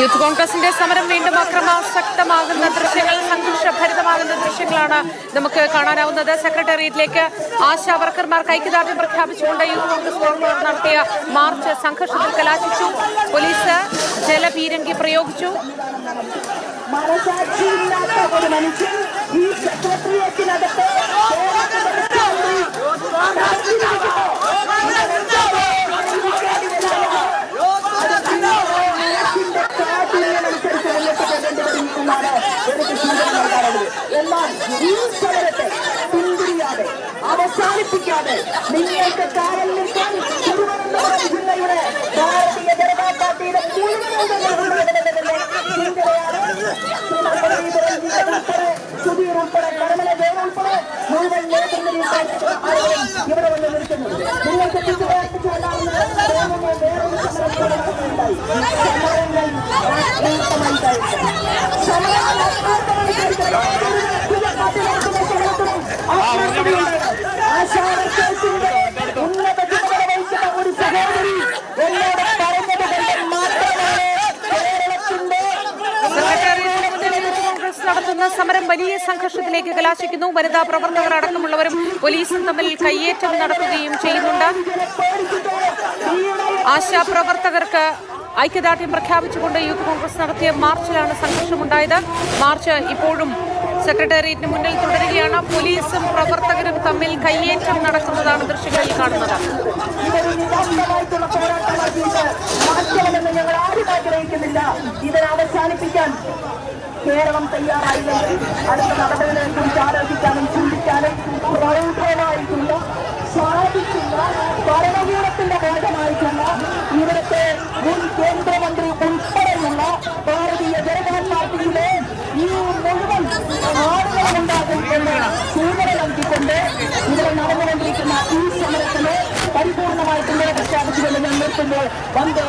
Youth കോൺഗ്രസിന്റെ സമരം വീണ്ടും അക്രമാസക്തമാകുന്ന ദൃശ്യങ്ങൾ സംഘർഷഭരിതമാകുന്ന ദൃശ്യങ്ങളാണ് നമുക്ക് കാണാനാവുന്നത്. സെക്രട്ടേറിയറ്റിലേക്ക് ആശാ വർക്കർമാർക്ക് ഐക്യദാർഢ്യം പ്രഖ്യാപിച്ചുകൊണ്ട് യൂത്ത് കോൺഗ്രസ് പ്രവർത്തകർ നടത്തിയ മാർച്ച് സംഘർഷത്തിൽ കലാശിച്ചു. പോലീസ് ജലപീരങ്കി പ്രയോഗിച്ചു. മനസാക്ഷിയില്ലാത്ത ഒരു മനുഷ്യൻ ഈ സെക്രട്ടേറിയറ്റിനകത്ത് ഈ സമരത്തെ പിന്തിരിയാതെ അവസാനിപ്പിക്കാതെ നിങ്ങൾക്ക് കാവൽ നിൽക്കാൻ തിരുവനന്തപുരം ജില്ലയുടെ ഭാരതീയ ജനതാ പാർട്ടിയുടെ മുഴുവൻ സമരം വലിയ സംഘർഷത്തിലേക്ക് കലാശിക്കുന്നു. വനിതാ പ്രവർത്തകർ അടക്കമുള്ളവരും പോലീസും തമ്മിൽ കയ്യേറ്റം നടത്തുകയും ചെയ്യുന്നുണ്ട്. ആശാ പ്രവർത്തകർക്ക് ഐക്യദാർഢ്യം പ്രഖ്യാപിച്ചുകൊണ്ട് യൂത്ത് കോൺഗ്രസ് നടത്തിയ മാർച്ചിലാണ് സംഘർഷമുണ്ടായത്. മാർച്ച് ഇപ്പോഴും സെക്രട്ടേറിയറ്റിന് മുന്നിൽ തുടരുകയാണ്. പോലീസും പ്രവർത്തകരും തമ്മിൽ കയ്യേറ്റം നടക്കുന്നതാണ് ദൃശ്യങ്ങളിൽ കാണുന്നത്. ഇതിനെ അവസാനിപ്പിക്കാൻ കേരളം തയ്യാറായില്ലെങ്കിൽ അടുത്ത നടപടികളെ കുറിച്ച് ആലോചിക്കാനും ചിന്തിക്കാനും പ്രൗഢമായിട്ടുള്ള സാധിക്കുന്ന ഭരണകൂടത്തിന്റെ ഭാഗമായിട്ടുള്ള ഇവിടുത്തെ മുൻ കേന്ദ്രമന്ത്രി ഉൾപ്പെടെയുള്ള ഭാരതീയ ജനതാ പാർട്ടിയിലെ ഈ മുഴുവൻ ആളുകളുണ്ടാകും എന്ന് സൂചന നൽകിക്കൊണ്ട് ഇവിടെ നടന്നുകൊണ്ടിരിക്കുന്ന ഈ സമരത്തിന് പരിപൂർണമായിട്ടുള്ള പ്രഖ്യാപിച്ചുകൊണ്ട് ഞാൻ നിർത്തുമ്പോൾ വന്ദേ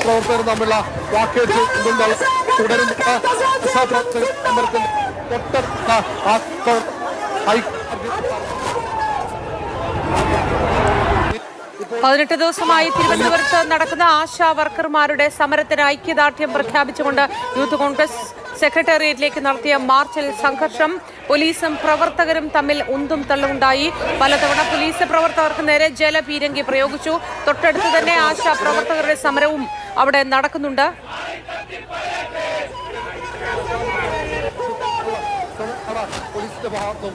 പ്രവർത്തകർ തമ്മിലുള്ള വാക്കേറ്റ് തുടരുന്ന ആ പ്രവർ- ഐക്യ- പതിനെട്ട് ദിവസമായി തിരുവനന്തപുരത്ത് നടക്കുന്ന ആശാ വർക്കർമാരുടെ സമരത്തിന് ഐക്യദാർഢ്യം പ്രഖ്യാപിച്ചുകൊണ്ട് യൂത്ത് കോൺഗ്രസ് സെക്രട്ടേറിയറ്റിലേക്ക് നടത്തിയ മാർച്ചിൽ സംഘർഷം പോലീസും പ്രവർത്തകരും തമ്മിൽ ഉന്തും തള്ളുണ്ടായി പലതവണ പോലീസ് പ്രവർത്തകർക്ക് നേരെ ജലപീരങ്കി പ്രയോഗിച്ചു. തൊട്ടടുത്ത് തന്നെ ആശാ പ്രവർത്തകരുടെ സമരവും അവിടെ നടക്കുന്നുണ്ട്. പോലീസിന്റെ ഭാഗത്തും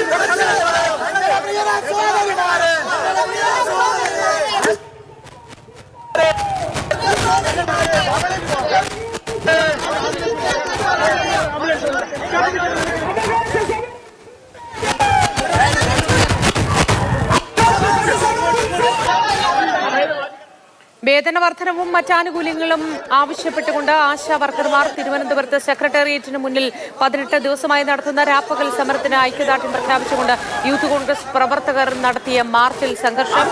ഉണ്ടാവുന്നതാണ് വേതന വർധനവും മറ്റാനുകൂല്യങ്ങളും ആവശ്യപ്പെട്ടുകൊണ്ട് ആശാ വർക്കർമാർ തിരുവനന്തപുരത്ത് സെക്രട്ടേറിയറ്റിന് മുന്നിൽ പതിനെട്ട് ദിവസമായി നടത്തുന്ന രാപ്പകൽ സമരത്തിന് ഐക്യദാർഢ്യം പ്രഖ്യാപിച്ചുകൊണ്ട് യൂത്ത് കോൺഗ്രസ് പ്രവർത്തകർ നടത്തിയ മാർച്ചിൽ സംഘർഷം.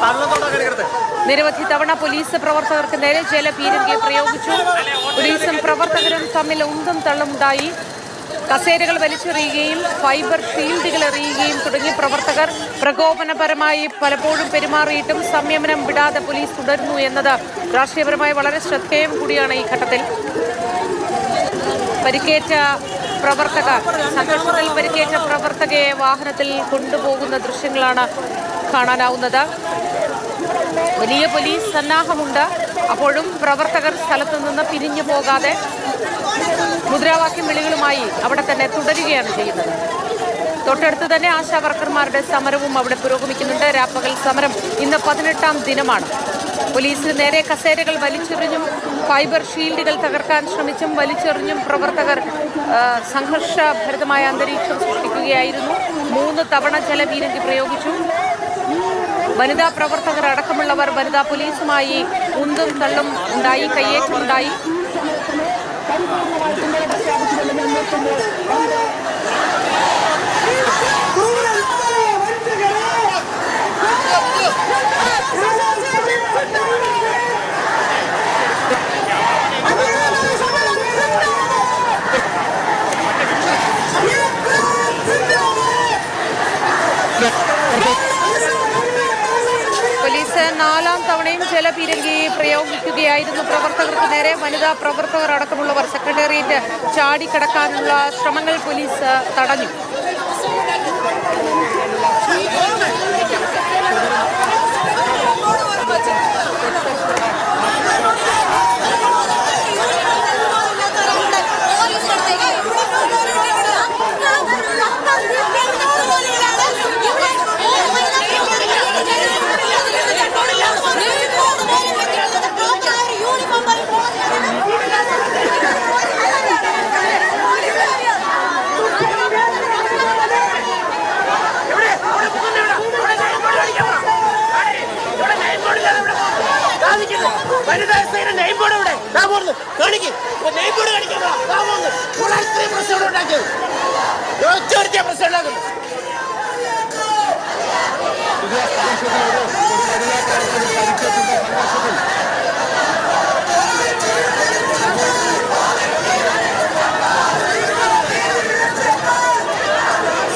നിരവധി തവണ പോലീസ് പ്രവർത്തകർക്ക് നേരെ ജലപീരങ്കി പ്രയോഗിച്ചു. പോലീസും പ്രവർത്തകരും തമ്മിൽ ഉന്തും തള്ളുമുണ്ടായി കസേരകൾ വലിച്ചെറിയുകയും ഫൈബർ ഷീൽഡുകൾ എറിയുകയും തുടങ്ങി പ്രവർത്തകർ പ്രകോപനപരമായി പലപ്പോഴും പെരുമാറിയിട്ടും സംയമനം വിടാതെ പോലീസ് തുടരുന്നു എന്നത് രാഷ്ട്രീയപരമായി വളരെ ശ്രദ്ധേയം കൂടിയാണ് ഈ ഘട്ടത്തിൽ. പരിക്കേറ്റ പ്രവർത്തക സംഘർഷത്തിൽ പരിക്കേറ്റ പ്രവർത്തകയെ വാഹനത്തിൽ കൊണ്ടുപോകുന്ന ദൃശ്യങ്ങളാണ് കാണാനാവുന്നത്. വലിയ പോലീസ് സന്നാഹമുണ്ട്. അപ്പോഴും പ്രവർത്തകർ സ്ഥലത്തു നിന്ന് പിരിഞ്ഞു പോകാതെ മുദ്രാവാക്യം വിളികളുമായി അവിടെ തന്നെ തുടരുകയാണ് ചെയ്യുന്നത്. തൊട്ടടുത്ത് തന്നെ ആശാവർക്കർമാരുടെ സമരവും അവിടെ പുരോഗമിക്കുന്നുണ്ട്. രാപ്പകൽ സമരം ഇന്ന് പതിനെട്ടാം ദിനമാണ്. പോലീസിന് നേരെ കസേരകൾ വലിച്ചെറിഞ്ഞും ഫൈബർ ഷീൽഡുകൾ തകർക്കാൻ ശ്രമിച്ചും വലിച്ചെറിഞ്ഞും പ്രവർത്തകർ സംഘർഷഭരിതമായ അന്തരീക്ഷം സൃഷ്ടിക്കുകയായിരുന്നു. മൂന്ന് തവണ ജലവീരങ്കി പ്രയോഗിച്ചു വനിതാ പ്രവർത്തകർ അടക്കമുള്ളവർ വനിതാ പോലീസുമായി ഉന്തും തള്ളും ഉണ്ടായി കയ്യേറ്റമുണ്ടായി പോലീസ് നാലാം തവണയും ജലപീരങ്കി പ്രയോഗിക്കുകയായിരുന്നു. പ്രവർത്തകർക്ക് നേരെ വനിതാ പ്രവർത്തകർ അടക്കമുള്ളവർ സെക്രട്ടേറിയറ്റ് ചാടിക്കടക്കാനുള്ള ശ്രമങ്ങൾ പോലീസ് തടഞ്ഞു.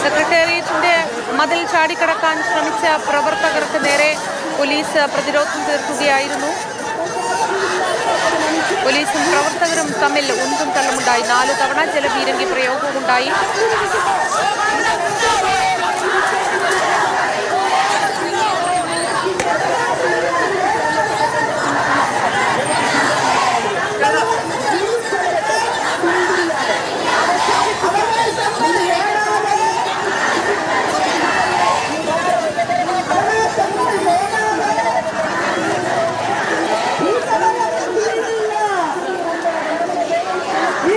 സെക്രട്ടേറിയറ്റിന്റെ മതിൽ ചാടിക്കടക്കാൻ ശ്രമിച്ച പ്രവർത്തകർക്ക് നേരെ പോലീസ് പ്രതിരോധം തീർക്കുകയായിരുന്നു. പോലീസും പ്രവർത്തകരും തമ്മിൽ ഉന്തും തള്ളുമുണ്ടായി. നാല് തവണ ജലപീരങ്കി പ്രയോഗവുമുണ്ടായി